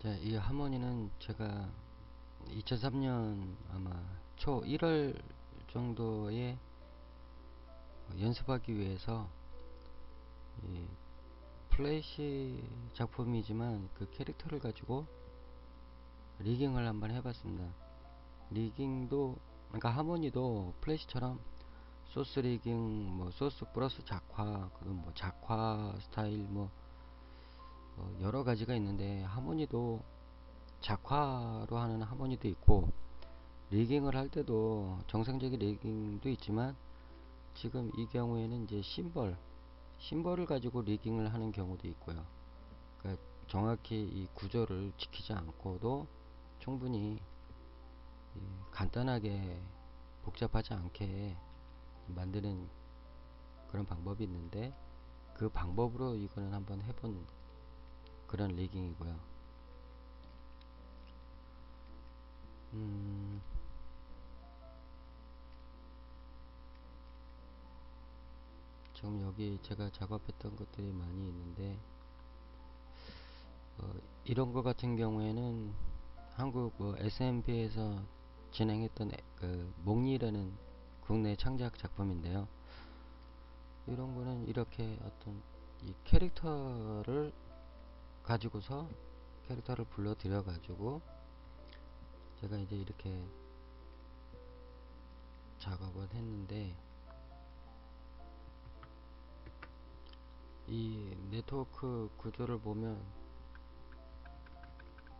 자, 이 하모니는 제가 2003년 아마 초 1월 정도에 연습하기 위해서 이 플래시 작품이지만 그 캐릭터를 가지고 리깅을 한번 해봤습니다. 리깅도 그러니까 하모니도 플래시처럼 소스 리깅, 뭐 소스 플러스 작화, 그리고 뭐 작화 스타일 뭐 어, 여러 가지가 있는데 하모니도 작화로 하는 하모니도 있고 리깅을 할 때도 정상적인 리깅도 있지만 지금 이 경우에는 이제 심벌 심벌을 가지고 리깅을 하는 경우도 있고요. 그러니까 정확히 이 구조를 지키지 않고도 충분히 간단하게 복잡하지 않게 만드는 그런 방법이 있는데 그 방법으로 이거는 한번 해본 그런 리깅이고요. 음, 지금 여기 제가 작업했던 것들이 많이 있는데 어, 이런 거 같은 경우에는 한국 뭐 SMP에서 진행했던 에, 그 몽니라는 국내 창작 작품인데요. 이런 거는 이렇게 어떤 이 캐릭터를 가지고서 캐릭터를 불러들여 가지고 제가 이제 이렇게 작업을 했는데 이 네트워크 구조를 보면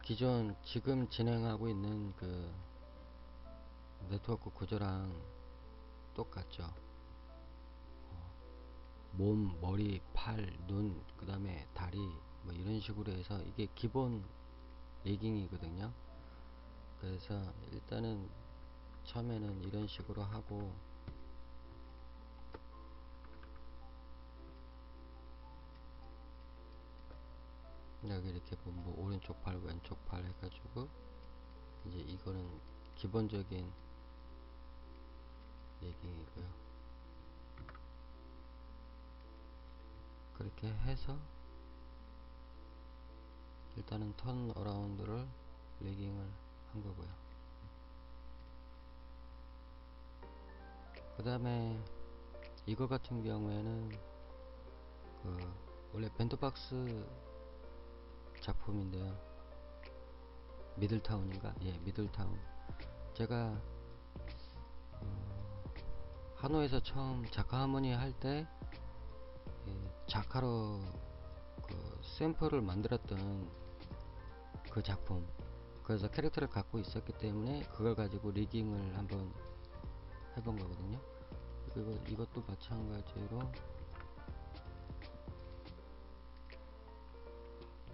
기존 지금 진행하고 있는 그 네트워크 구조랑 똑같죠. 어, 몸, 머리, 팔, 눈, 그 다음에 다리, 뭐 이런 식으로 해서 이게 기본 리깅이거든요. 그래서 일단은 처음에는 이런 식으로 하고 여기 이렇게 보면 뭐 오른쪽 팔 왼쪽 팔 해가지고 이제 이거는 기본적인 얘기이고요 그렇게 해서 일단은 턴 어라운드를 레깅을 한 거고요 그 다음에 이거 같은 경우에는 그 원래 밴드박스 작품인데요. 미들타운인가? 예, 미들타운. 제가 어, 한호에서 처음 작화 하모니 할때 예, 작화로 그 샘플을 만들었던 그 작품. 그래서 캐릭터를 갖고 있었기 때문에 그걸 가지고 리깅을 한번 해본 거거든요. 그리고 이것도 마찬가지로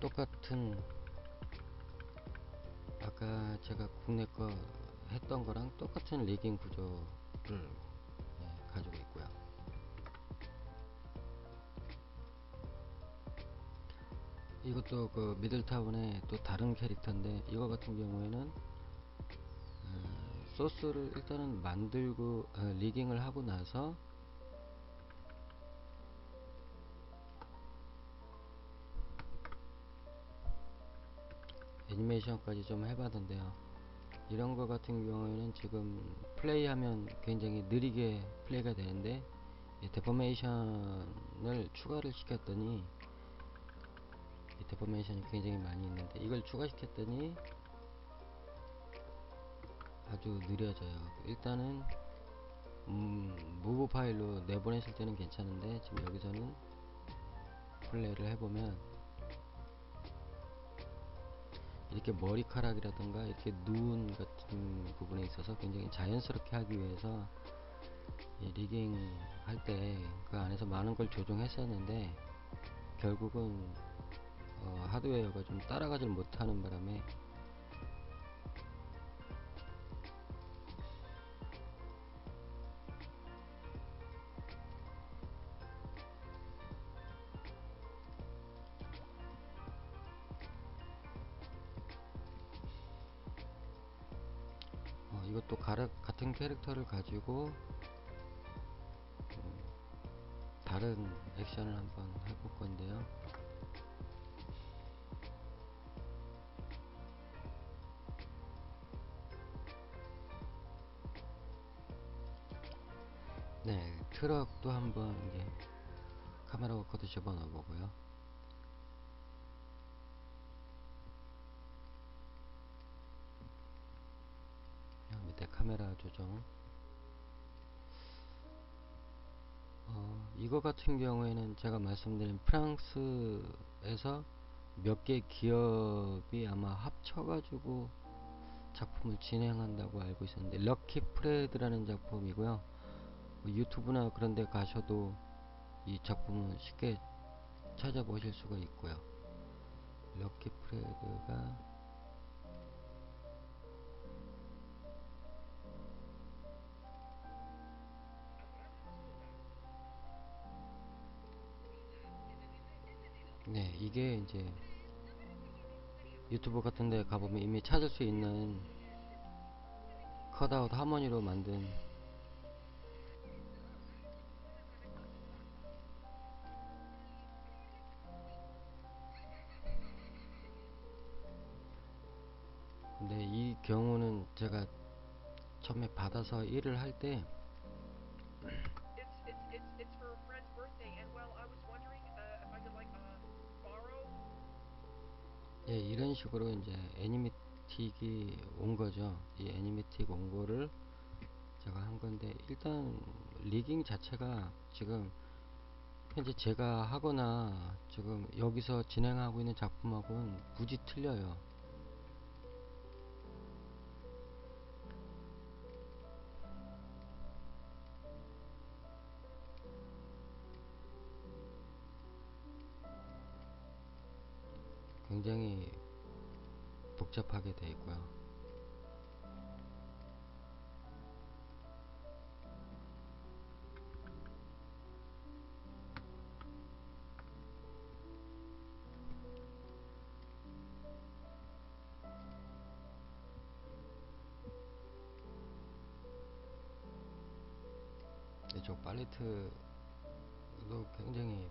똑같은 아까 제가 국내 거 했던 거랑 똑같은 리깅 구조를 예, 가지고 이것도 그 미들타운의 또 다른 캐릭터인데 이거 같은 경우에는 어, 소스를 일단은 만들고 어, 리깅을 하고 나서 애니메이션까지 좀 해봤는데요. 이런 거 같은 경우에는 지금 플레이하면 굉장히 느리게 플레이가 되는데 데포메이션을 추가를 시켰더니 데포메이션이 굉장히 많이 있는데 이걸 추가시켰더니 아주 느려져요. 일단은 음, 무브 파일로 내보냈을 때는 괜찮은데 지금 여기서는 플레이를 해보면 이렇게 머리카락이라든가 이렇게 누운 같은 부분에 있어서 굉장히 자연스럽게 하기 위해서 리깅 할 때 그 안에서 많은 걸 조정했었는데 결국은 어 하드웨어가 좀 따라가질 못하는 바람에 이것도 가르, 같은 캐릭터를 가지고 음, 다른 액션을 한번 해볼 건데요. 트럭도 한번 이제 카메라 워커도 집어넣어 보고요. 요 밑에 카메라 조정. 어, 이거 같은 경우에는 제가 말씀드린 프랑스에서 몇 개 기업이 아마 합쳐가지고 작품을 진행한다고 알고 있었는데 럭키 프레드라는 작품이고요. 뭐 유튜브나 그런 데 가셔도 이 작품은 쉽게 찾아보실 수가 있고요. 럭키 프레드가 네, 이게 이제 유튜브 같은 데 가보면 이미 찾을 수 있는 컷아웃 하모니로 만든 경우는 제가 처음에 받아서 일을 할때 It's it's it's it's for a friend's birthday, and well, I was wondering if I could like borrow. 예, 이런 식으로 이제 애니메틱이 온 거죠. 이 애니메틱 온 거를 제가 한 건데 일단 리깅 자체가 지금 현재 제가 하거나 지금 여기서 진행하고 있는 작품하고는 무지 틀려요. 굉장히 복잡하게 되어 있고요. 이쪽 팔레트도 굉장히